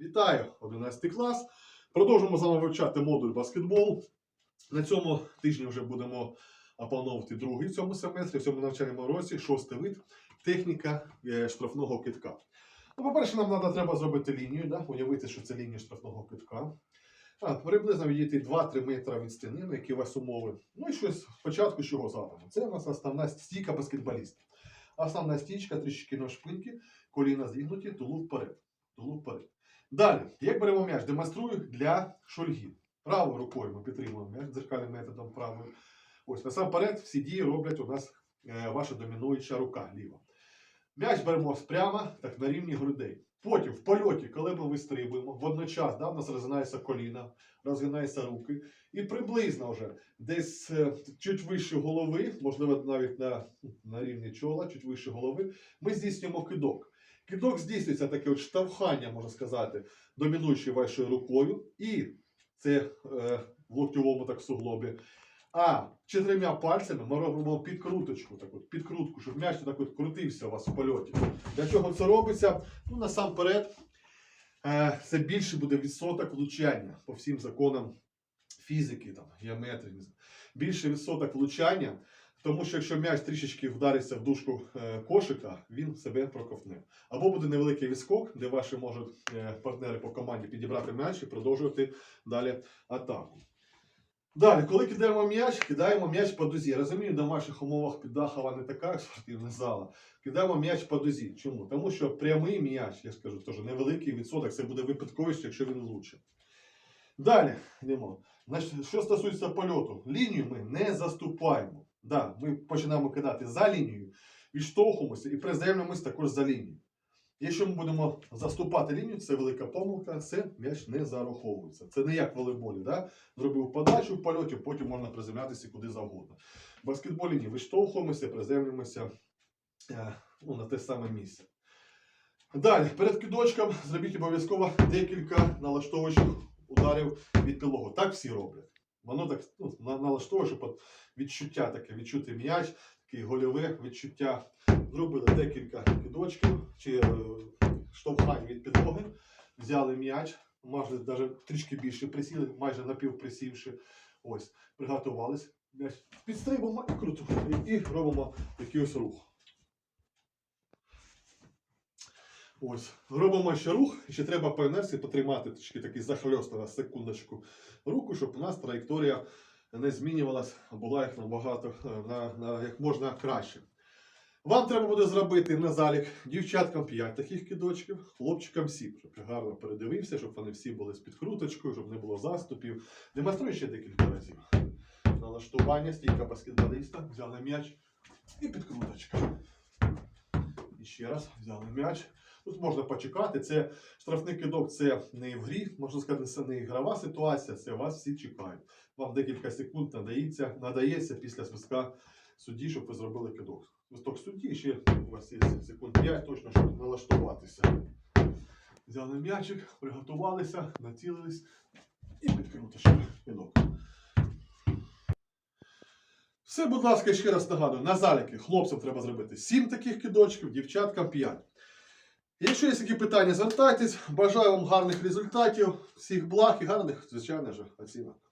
Вітаю, 11 клас. Продовжуємо з вами вивчати модуль баскетбол. На цьому тижні вже будемо опановувати другий в цьому семестрі, в цьому навчальному році, шостий вид техніка е, штрафного китка. Ну, по-перше, нам надо, треба зробити лінію, да? уявити, що це лінія штрафного китка. А, приблизно відійти 2-3 метри від стіни, на які у вас умови. Ну і щось спочатку чого згадано. Це у нас основна стійка баскетболіста. Основна стічка, трішки на шпиньки, коліна зігнуті, тулу вперед. Тулу вперед. Далі, як беремо м'яч, демонструю для шульги. Правою рукою ми підтримуємо м'яч дзеркальним методом правою. Ось насамперед всі дії роблять у нас е, ваша домінуюча рука ліва. М'яч беремо прямо так на рівні грудей. Потім в польоті, коли ми вистрибуємо, водночас да, в нас розгинається коліна, розгинаються руки. І приблизно вже десь е, чуть вище голови, можливо, навіть на, на рівні чола, чуть вище голови, ми здійснюємо кидок. Кидок здійснюється таке от штовхання, можна сказати, домінуючою вашою рукою, і це е, в локтєвому так суглобі. А чотирма пальцями ми робимо підкруточку, так от, підкрутку, щоб м'яч так от крутився у вас в польоті. Для чого це робиться? Ну, насамперед, е, це більше буде відсоток влучання по всім законам фізики, там, геометрії. Більше відсоток влучання, тому що якщо м'яч трішечки вдариться в дужку е, кошика, він себе проковтне. Або буде невеликий відскок, де ваші можуть е, партнери по команді підібрати м'яч і продовжувати далі атаку. Далі, коли кидаємо м'яч, кидаємо м'яч по дузі. Я розумію, в домашніх умовах Піддахова не така як спортивна зала. Кидаємо м'яч по дузі. Чому? Тому що прямий м'яч, я скажу, теж невеликий відсоток, це буде випадковість, якщо він влучить. Далі йдемо. Що стосується польоту, лінію ми не заступаємо. Да, ми починаємо кидати за лінією, відштовхуємося і приземлюємося також за лінією. Якщо ми будемо заступати лінію, це велика помилка, це м'яч не зараховується. Це не як в волейболі. Да? Зробив подачу в польоті, потім можна приземлятися куди завгодно. В баскетболі ні, виштовхуємося, приземлюємося е, ну, на те саме місце. Далі, перед кидочком зробіть обов'язково декілька налаштовуючих ударів від підлогу. Так всі роблять. Воно так ну, налаштовує, щоб відчуття таке, відчути м'яч, таке гольове відчуття. Зробили декілька кидочків чи е, штовхань від підлоги, взяли м'яч, майже навіть трішки більше присіли, майже напівприсівши. Ось, приготувались. Підстрибуємо і круто. І, робимо такий ось рух. Ось, робимо ще рух, і ще треба по інерції потримати трішки такий захльост на секундочку руку, щоб у нас траєкторія не змінювалась, а була як набагато е, на, на, як можна краще. Вам треба буде зробити на залік дівчаткам 5 таких кидочків, хлопчикам 7, щоб я гарно передивився, щоб вони всі були з підкруточкою, щоб не було заступів. Демонструю ще декілька разів. Налаштування, стійка баскетболіста, взяли м'яч і підкруточка. І ще раз взяли м'яч. Тут можна почекати. Це штрафний кидок, це не в грі, можна сказати, це не ігрова ситуація, це вас всі чекають. Вам декілька секунд надається, надається після свистка судді, щоб ви зробили кидок. Свисток судді, ще у вас є секунд 5 точно, щоб налаштуватися. Взяли м'ячик, приготувалися, націлились і підкрутиш кидок. Все, будь ласка, ще раз нагадую, на заліки хлопцям треба зробити 7 таких кидочків, дівчаткам 5. Якщо є які питання, звертайтесь. Бажаю вам гарних результатів, всіх благ і гарних, звичайно ж, оцінок.